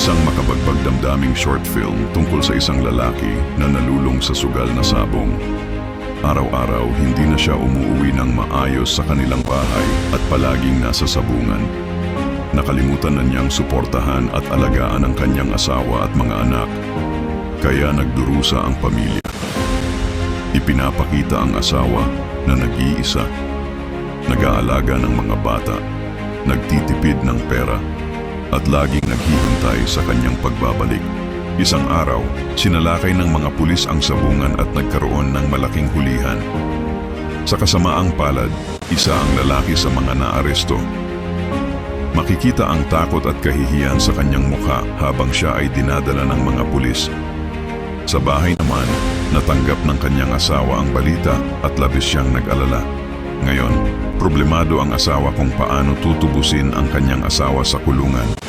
Isang makabagbag damdaming short film tungkol sa isang lalaki na nalulong sa sugal na sabong. Araw-araw, hindi na siya umuwi ng maayos sa kanilang bahay at palaging nasa sabungan. Nakalimutan na niyang suportahan at alagaan ang kanyang asawa at mga anak. Kaya nagdurusa ang pamilya. Ipinapakita ang asawa na nag-iisa, nag-aalaga ng mga bata, nagtitipid ng pera, at laging naghihintay sa kanyang pagbabalik. Isang araw, sinalakay ng mga pulis ang sabungan at nagkaroon ng malaking hulihan. Sa kasamaang palad, isa ang lalaki sa mga naaresto. Makikita ang takot at kahihiyan sa kanyang mukha habang siya ay dinadala ng mga pulis. Sa bahay naman, natanggap ng kanyang asawa ang balita at labis siyang nag-alala. Ngayon, problemado ang asawa kung paano tutubusin ang kanyang asawa sa kulungan.